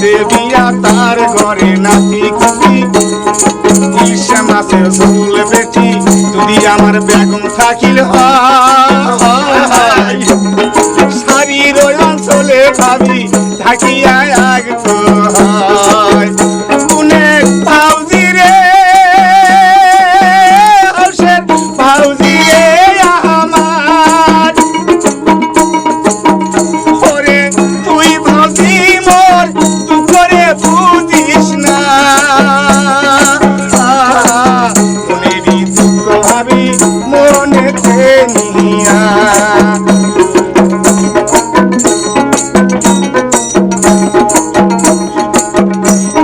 বিয়া তার ঘরে নাতি কুতি ঈর্ষা মাসে ঝোল বেটি, যদি আমার বেগম থাকিল শাড়ির অঞ্চলে ভাবি থাকিয়া আগ নিয়া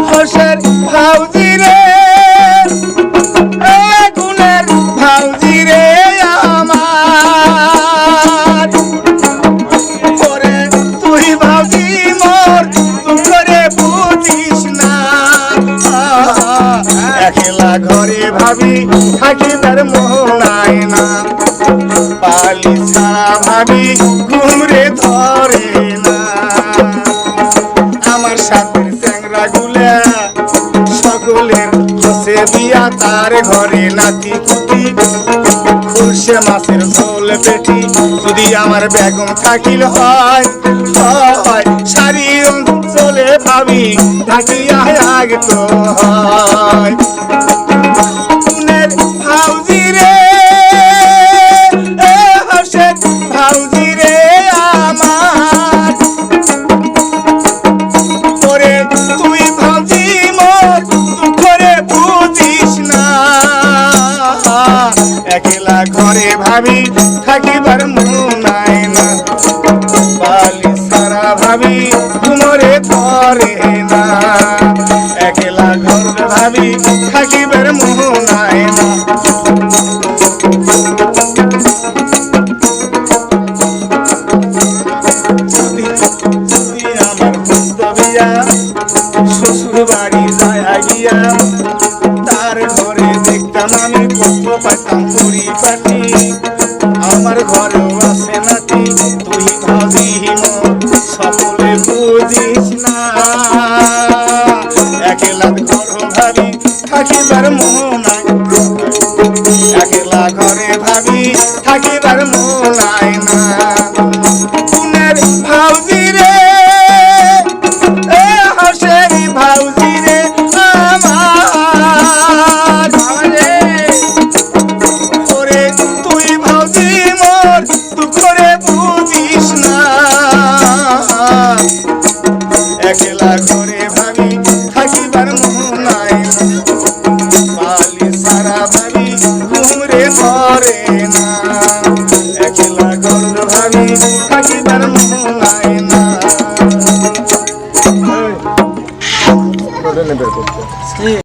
হর্ষের ভাউজি রে গুণের ভাউজি ভাবি মোর তুই না। একলা ঘরে ভাবি থাকি তার মোহনায় না। পালি ছাড়া ভাবি ঘুমরে ধরে না। আমার সাথে চ্যাংরা গুলা সকলের হসে দিয়া তার ঘরে নাতি কুতি খুরশে মাছের ঝোল পেটি যদি আমার বেগম থাকিল হয় সারি অঞ্চলে ভাবি থাকিয়া আগে তো হয়। হর্ষের ভাউজি রে আমার। ওরে তুই ভাবি মোর দুঃখরে বুঝিস না। একলা ঘরে ভাবি থাকিবার মনায় না। বালি সারা ভাবি ঘুমরে ধরে না। একলা ঘর ভাবি থাকিবার যায় গিয়া তার ঘরে দেখতাম আমি কত পাইতাম পুরি পাটি। আমার ঘরেও আছে নাতি, তুই ভাবি সকলে বুঝিস না। একলা ঘর ভাবি, থাকিবার মনায় একলা ঘরে ভাবি, থাকিবার মনায় একলা ঘরে ভাবি থাকিবার মনায় না পালি সারা ভাবি ঘুমরে মরে না। একলা ঘর ভাবি থাকিবার মনায় না। বের করতে